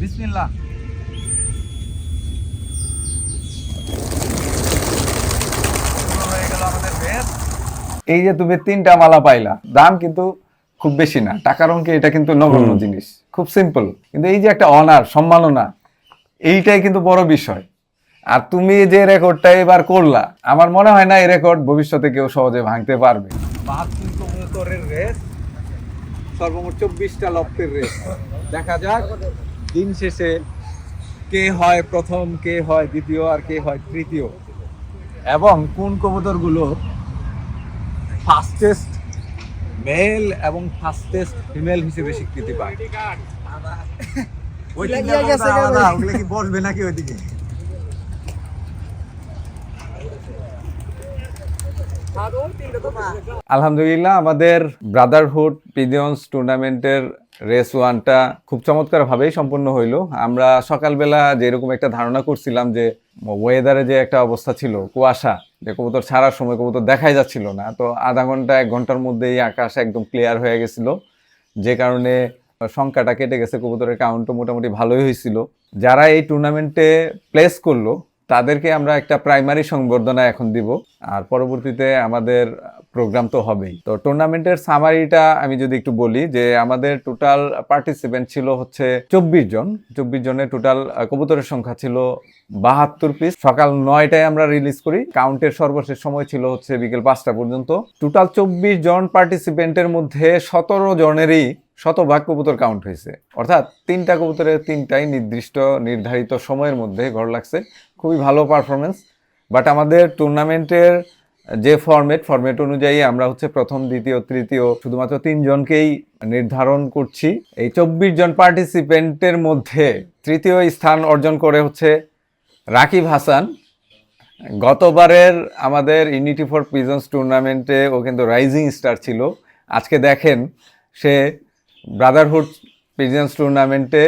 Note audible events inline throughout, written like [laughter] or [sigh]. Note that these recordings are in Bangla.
রেস এই যে তুমি তিনটা মালা পাইলা দাম কিন্তু খুব বেশি না। টাকার অঙ্কে এটা কিন্তু নগণ্য জিনিস। খুব সিম্পল কিন্তু এই যে একটা অনার সম্মাননা এইটাই কিন্তু বড় বিষয়। আর তুমি যে রেকর্ডটা এবার করলা আমার মনে হয় না এই রেকর্ড ভবিষ্যতে কেউ সহজে ভাঙতে পারবে। সর্বমোট চব্বিশটা লপ্তের রেস দেখা যাক। দিন শেষে কে হয় প্রথম কে হয় দ্বিতীয় আর কে হয় তৃতীয়? এবং কোন কবুতরগুলো ফাস্টেস্ট মেল এবং ফাস্টেস্ট ফিমেল হিসেবে স্বীকৃতি পায়? ওই কি বসবে নাকি ওইদিকে? আলহামদুলিল্লাহ আমাদের ব্রাদারহুড পিজিয়ন্স টুর্নামেন্টের রেস ওয়ানটা খুব চমৎকারভাবেই সম্পন্ন হইল। আমরা সকালবেলা যেরকম একটা ধারণা করছিলাম যে ওয়েদারে যে একটা অবস্থা ছিল, কুয়াশা, যে কবুতর ছাড়ার সময় কবুতর দেখাই যাচ্ছিল না, তো আধা ঘণ্টা, এক ঘণ্টার মধ্যেই আকাশ একদম ক্লিয়ার হয়ে গেছিল। যে কারণে সংখ্যাটা কেটে গেছে, কবুতরের কাউন্টও মোটামুটি ভালোই হয়েছিল। যারা এই টুর্নামেন্টে প্লেস করল, তাদেরকে আমরা একটা প্রাইমারি সংবর্ধনা এখন দিব। আর পরবর্তীতে আমাদের প্রোগ্রাম তো হবেই। তো টুর্নামেন্টের সামারিটা আমি যদি একটু বলি যে আমাদের টোটাল পার্টিসিপেন্ট ছিল হচ্ছে চব্বিশ জন। চব্বিশ জনের টোটাল কবুতরের সংখ্যা ছিল বাহাত্তর পিস সকাল নয়টায় আমরা রিলিজ করি। কাউন্টের সর্বশেষ সময় ছিল হচ্ছে বিকেল পাঁচটা পর্যন্ত। টোটাল চব্বিশ জন পার্টিসিপেন্টের মধ্যে সতেরো জনেরই শতভাগ কবুতর কাউন্ট হয়েছে। অর্থাৎ তিনটা কবুতরের তিনটাই নির্দিষ্ট, নির্ধারিত সময়ের মধ্যে ঘর লাগছে। খুবই ভালো পারফরমেন্স বাট আমাদের টুর্নামেন্টের যে ফরম্যাট ফরম্যাট অনুযায়ী আমরা হচ্ছে প্রথম, দ্বিতীয়, তৃতীয় শুধুমাত্র তিনজনকেই নির্ধারণ করছি। এই চব্বিশ জন পার্টিসিপেন্টের মধ্যে তৃতীয় স্থান অর্জন করে হচ্ছে রাকিব হাসান। গতবারের আমাদের ইউনিটি ফর পিজন্স টুর্নামেন্টে ও কিন্তু রাইজিং স্টার ছিল। আজকে দেখেন সে ব্রাদারহুড পিজন্স টুর্নামেন্টে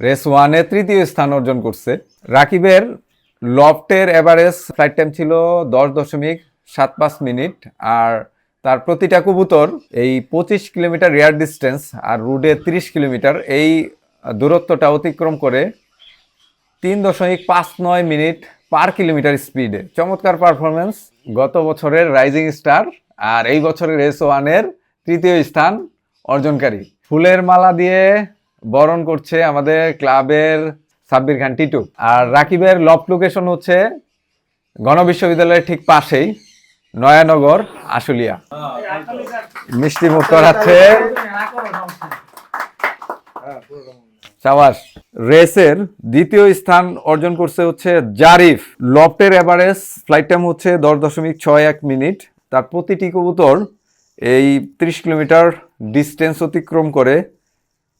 রেস ওয়ানে তৃতীয় স্থান অর্জন করছে। রাকিবের লফটের এভারেজ ফ্লাইট টাইম ছিল দশ দশমিক সাত পাঁচ মিনিট। আর তার প্রতিটা কবুতর এই পঁচিশ কিলোমিটার রেয়ার ডিস্টেন্স আর রুডে তিরিশ কিলোমিটার এই দূরত্বটা অতিক্রম করে তিন দশমিক পাঁচ নয় মিনিট পার কিলোমিটার স্পিডে চমৎকার পারফরমেন্স গত বছরের রাইজিং স্টার আর এই বছরের এস ওয়ানের তৃতীয় স্থান অর্জনকারী। ফুলের মালা দিয়ে বরণ করছে আমাদের ক্লাবের সাব্বির খান টিটু। আর রাকিবের লফ লোকেশন হচ্ছে গণ বিশ্ববিদ্যালয়ের ঠিক পাশেই নয়ানগর, আশুলিয়া। মিষ্টি মুখ করাচ্ছে। সাবাস, রেসের দ্বিতীয় স্থান অর্জন করছে হচ্ছে জারিফ। লফটের এভারেজ ফ্লাইট টাইম হচ্ছে দশ দশমিক ছয় এক মিনিট। তার প্রতিটি কবুতর এই ত্রিশ কিলোমিটার ডিস্টেন্স অতিক্রম করে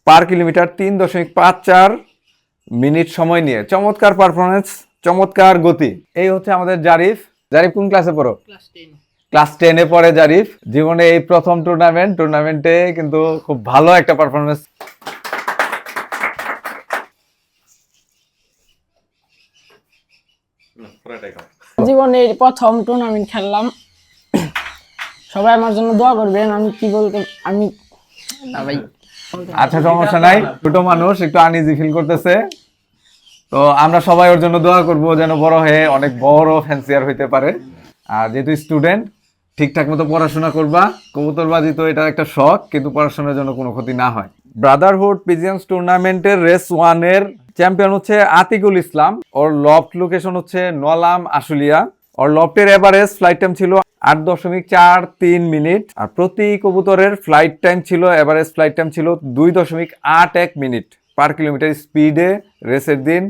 পার কিলোমিটার তিন দশমিক পাঁচ চার মিনিট সময় নিয়ে। চমৎকার পারফরমেন্স চমৎকার গতি। এই হচ্ছে আমাদের জারিফ। জারিফ কোন ক্লাসে পড়ো? ক্লাস টেন পড়ে জারিফ। জীবনে এই প্রথম টুর্নামেন্ট টুর্নামেন্টে কিন্তু খুব ভালো একটা পারফরমেন্স জীবনের প্রথম টুর্নামেন্ট খেললাম। সবাই আমার জন্য দোয়া করবেন আমি কি বলতে আমি ভাই। আচ্ছা সমস্যা নাই। ছোট মানুষ, একটু আনইজি ফিল করতেছে। তো আমরা সবাই ওর জন্য দোয়া করব যেন বড় হয়ে অনেক বড় ফ্যান্সিয়ার হইতে পারে। আর যেহেতু স্টুডেন্ট ঠিকঠাক মতো পড়াশোনা করবা। কবুতরবাজি তো এটা একটা শখ, কিন্তু পড়াশোনার জন্য কোনো ক্ষতি না হয়। ব্রাদারহুড পিজিয়ান্স টুর্নামেন্টের রেস ওয়ানের চ্যাম্পিয়ন হচ্ছে আতিকুল ইসলাম। ওর লফট লোকেশন হচ্ছে নলাম, আশুলিয়া। ওর লফটের এভারেজ ফ্লাইট টাইম ছিল আট দশমিক চার তিন মিনিট আর প্রতি কবুতরের ফ্লাইট টাইম ছিল এভারেজ ফ্লাইট টাইম ছিল দুই দশমিক আট এক মিনিট পার কিলোমিটার স্পিডে রেসের দিন।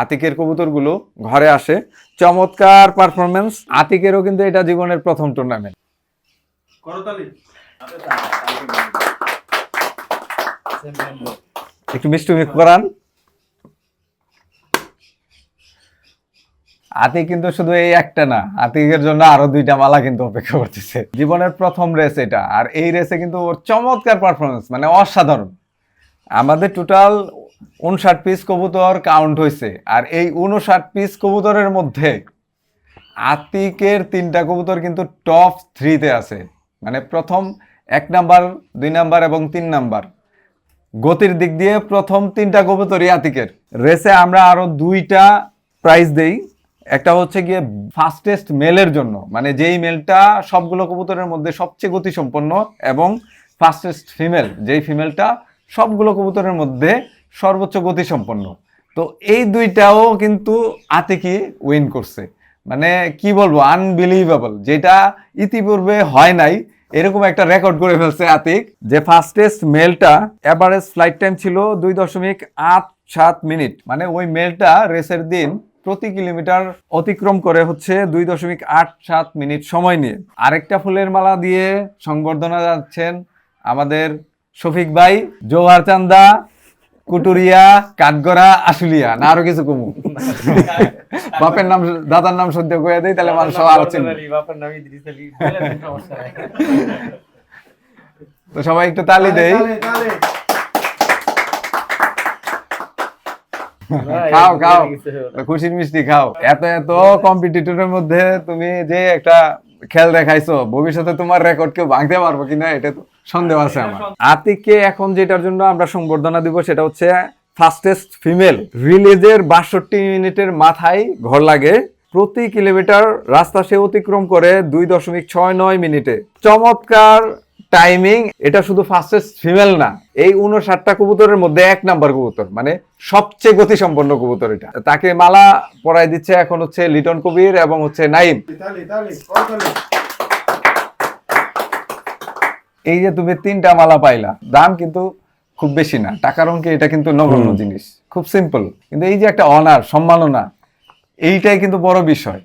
আতিকের কবুতরগুলো ঘরে আসে। চমৎকার পারফরমেন্স আতিকেরও কিন্তু এটা জীবনের প্রথম টুর্নামেন্ট একটু মিষ্টি করান। আতিক কিন্তু শুধু এই একটা না, আতিকের জন্য আরও দুইটা মালা কিন্তু অপেক্ষা করতেছে। জীবনের প্রথম রেস এটা, আর এই রেসে কিন্তু ওর চমৎকার পারফরমেন্স মানে অসাধারণ। আমাদের টোটাল উনষাট পিস কবুতর কাউন্ট হয়েছে আর এই উনষাট পিস কবুতরের মধ্যে আতিকের তিনটা কবুতর কিন্তু টপ থ্রিতে আছে। মানে প্রথম এক নাম্বার, দুই নাম্বার এবং তিন নাম্বার। গতির দিক দিয়ে প্রথম তিনটা কবুতরই আতিকের। রেসে আমরা আরও দুইটা প্রাইজ দেই। একটা হচ্ছে গিয়ে ফাস্টেস্ট মেলের জন্য। মানে যেই মেলটা সবগুলো কবুতরের মধ্যে সবচেয়ে গতিসম্পন্ন এবং ফাস্টেস্ট ফিমেল যেই ফিমেলটা সবগুলো কবুতরের মধ্যে সর্বোচ্চ গতিসম্পন্ন। তো এই দুইটাও কিন্তু আতিকি উইন করছে। মানে কি বলব আনবিলিভেবল যেটা ইতিপূর্বে হয় নাই, এরকম একটা রেকর্ড করে ফেলছে আতিক, যে ফাস্টেস্ট মেলটা এভারেজ ফ্লাইট টাইম ছিল দুই দশমিক আট সাত মিনিট। মানে ওই মেলটা রেসের দিন প্রতি কিলোমিটার অতিক্রম করে হচ্ছে দুই দশমিক আট সাত মিনিট সময় নিয়ে। আরেকটা ফুলের মালা দিয়ে সংবর্ধনা যাচ্ছেন আমাদের শফিক ভাই জোহার চান্দা, কুটুরিয়া, কাঠগড়া, আশুলিয়া, না আরও কিছু কমু। বাপের নাম, দাদার নাম সদ্য করে দেয় তাহলে মানুষ আরও। তো সবাই একটু তালি দেই তালে, তালে। ভাই, [laughs] খাও খাও। খুশির মিষ্টি খাও। এত এত কম্পিটিটরের মধ্যে তুমি যে একটা খেল দেখাইছো ভবিষ্যতে তোমার রেকর্ড কেউ ভাঙতে পারব কিনা এটা তো সন্দেহ আছে আমার। আতিককে এখন যেটার জন্য আমরা সংবর্ধনা দিব সেটা হচ্ছে ফাস্টেস্ট ফিমেল রিলিজের বাষট্টি মিনিটের মাথায় ঘর লাগে। প্রতি কিলোমিটার রাস্তা সে অতিক্রম করে দুই দশমিক ছয় নয় মিনিটে। চমৎকার টাইমিং এটা শুধু ফাস্টেস্ট ফিমেল না এই উনষাটটা কবুতরের মধ্যে এক নাম্বার কবুতর মানে সবচেয়ে গতিসম্পন্ন কবুতর এটা। তাকে মালা পরাই দিচ্ছে এখন হচ্ছে লিটন কবির এবং হচ্ছে নাইম। এই যে তুমি তিনটা মালা পাইলা দাম কিন্তু খুব বেশি না টাকার অঙ্কে এটা কিন্তু নগণ্য জিনিস খুব সিম্পল কিন্তু এই যে একটা অনার সম্মাননা এইটাই কিন্তু বড় বিষয়।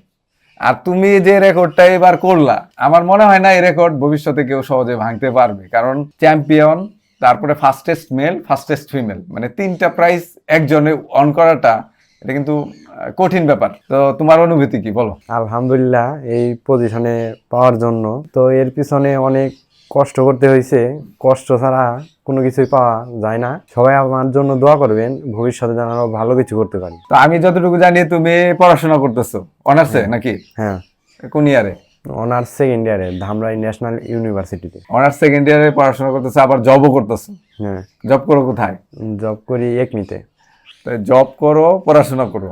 আর তুমি যে রেকর্ডটা এবার করলা, আমার মনে হয় না এই রেকর্ড ভবিষ্যতে কেউ সহজে ভাঙতে পারবে। কারণ চ্যাম্পিয়ন, তারপরে ফাস্টেস্ট মেল ফাস্টেস্ট ফিমেল মানে তিনটা প্রাইজ একজনে অন করাটা, এটা কিন্তু কঠিন ব্যাপার। তো তোমার অনুভূতি কি? বলো। আলহামদুলিল্লাহ, এই পজিশনে পাওয়ার জন্য। তো এর পিছনে অনেক কষ্ট করতে হয়েছে কষ্ট ছাড়া কোনো কিছুই পাওয়া যায় না। সবাই আমার জন্য দোয়া করবেন ভবিষ্যতে যেন আরও ভালো কিছু করতে পারি। তো আমি যতটুকু জানি তুমি পড়াশোনা করতেছো। অনার্সে নাকি? হ্যাঁ। কোন ইয়ারে? অনার্স সেকেন্ড ইয়ারে ধামরাই ন্যাশনাল ইউনিভার্সিটিতে। অনার্স সেকেন্ড ইয়ারে পড়াশোনা করতেছো আবার জবও করতেছো? হ্যাঁ। জব করো কোথায়? জব করি একমিতে। তো জব করো পড়াশোনা করো।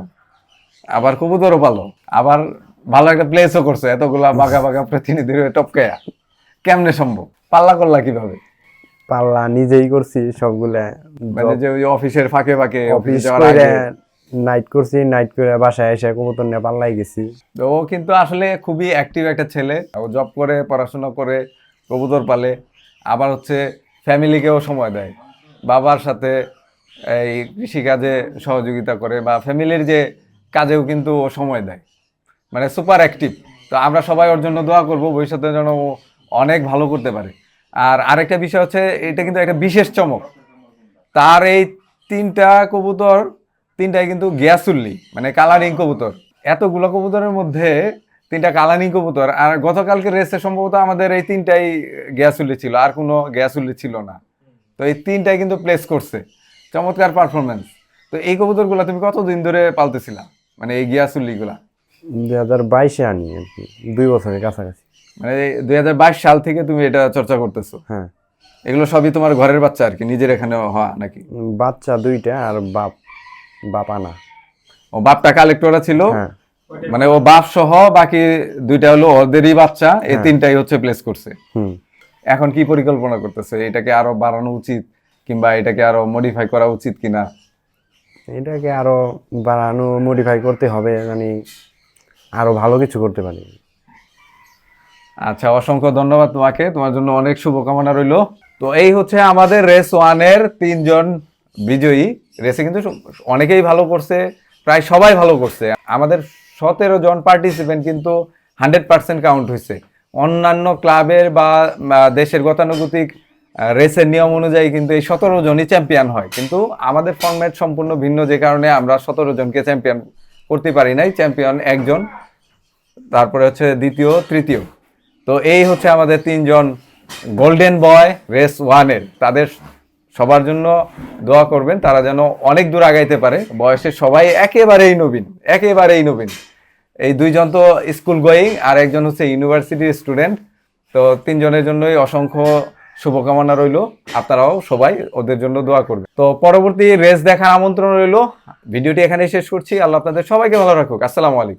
আবার কবুতরও পালো। আবার ভালো একটা প্লেসও করছ এতগুলা বাঘা বাঘা প্রতিনিধির টপকায়া। কেমনে সম্ভব? পাল্লা করলা কীভাবে? পাল্লা নিজেই করছি সবগুলা। মানে যে ওই অফিসের ফাঁকে ফাঁকে অফিস করে নাইট করছি নাইট করে বাসায় এসে কবুতর নিয়ে পাল্লাই গেছি। তো ও কিন্তু আসলে খুবই অ্যাক্টিভ একটা ছেলে। ও জব করে পড়াশোনা করে কবুতর পালে। আবার হচ্ছে ফ্যামিলিকেও সময় দেয়। বাবার সাথে এই কৃষিকাজে সহযোগিতা করে বা ফ্যামিলির যে কাজেও কিন্তু ও সময় দেয়। মানে সুপার অ্যাক্টিভ তো আমরা সবাই ওর জন্য দোয়া করব ভবিষ্যতে যেন ও অনেক ভালো করতে পারে। আর আরেকটা বিষয় হচ্ছে, এটা কিন্তু একটা বিশেষ চমক। তার এই তিনটা কবুতর, তিনটাই কিন্তু গ্যাসুল্লি মানে কালারিং কবুতর। এতগুলো কবুতরের মধ্যে তিনটা কালারিং কবুতর, আর গতকালকে রেসে সম্ভবত আমাদের এই তিনটাই গ্যাসুল্লি ছিল, আর কোনো গ্যাসুল্লি ছিল না। তো এই তিনটাই কিন্তু প্লেস করছে। চমৎকার পারফরমেন্স তো এই কবুতরগুলো তুমি কতদিন ধরে পালতেছিলা? মানে এই গিয়াসুল্লিগুলা? দুই হাজার বাইশে আনি আর কি, দুই বছরের কাছাকাছি। মানে দুই হাজার বাইশ সাল থেকে তুমি এটা চর্চা করতেছো। হ্যাঁ। এগুলো সবই তোমার ঘরের বাচ্চা আর কি নিজের এখানে হওয়া নাকি? বাচ্চা দুইটা আর বাপ বাপ আনা। ও বাপটা কালেক্টরা ছিল। হ্যাঁ। মানে ও বাপ সহ বাকি দুইটা হলো ওদেরই বাচ্চা এই তিনটাই হচ্ছে প্লেস করছে। এখন কি পরিকল্পনা করতেছে? এটাকে আরও বাড়ানো উচিত কিংবা এটাকে আরও মডিফাই করা উচিত কিনা? এটাকে আরও বাড়ানো মডিফাই করতে হবে মানে আরও ভালো কিছু করতে পারি। আচ্ছা অসংখ্য ধন্যবাদ তোমাকে। তোমার জন্য অনেক শুভকামনা রইল। তো এই হচ্ছে আমাদের রেস ওয়ানের তিনজন বিজয়ী। রেসে কিন্তু অনেকেই ভালো করছে, প্রায় সবাই ভালো করছে। আমাদের সতেরো জন পার্টিসিপেন্ট কিন্তু হান্ড্রেড পার্সেন্ট কাউন্ট হয়েছে। অন্যান্য ক্লাবের বা দেশের গতানুগতিক রেসের নিয়ম অনুযায়ী কিন্তু এই সতেরো জনই চ্যাম্পিয়ন হয়। কিন্তু আমাদের ফর্ম্যাট সম্পূর্ণ ভিন্ন, যে কারণে আমরা সতেরো জনকে চ্যাম্পিয়ন করতে পারি নাই। চ্যাম্পিয়ন একজন, তারপরে হচ্ছে দ্বিতীয়, তৃতীয়। তো এই হচ্ছে আমাদের তিনজন গোল্ডেন বয় রেস ওয়ানের তাদের সবার জন্য দোয়া করবেন, তারা যেন অনেক দূর আগাইতে পারে। বয়সে সবাই একেবারেই নবীন একেবারেই নবীন। এই দুইজন তো স্কুল গোয়িং আর একজন হচ্ছে ইউনিভার্সিটির স্টুডেন্ট তো তিনজনের জন্যই অসংখ্য শুভকামনা রইল। আপনারাও সবাই ওদের জন্য দোয়া করবেন। তো পরবর্তী রেস দেখার আমন্ত্রণ রইল। ভিডিওটি এখানে শেষ করছি। আল্লাহ আপনাদের সবাইকে ভালো রাখুক। আসসালামু আলাইকুম।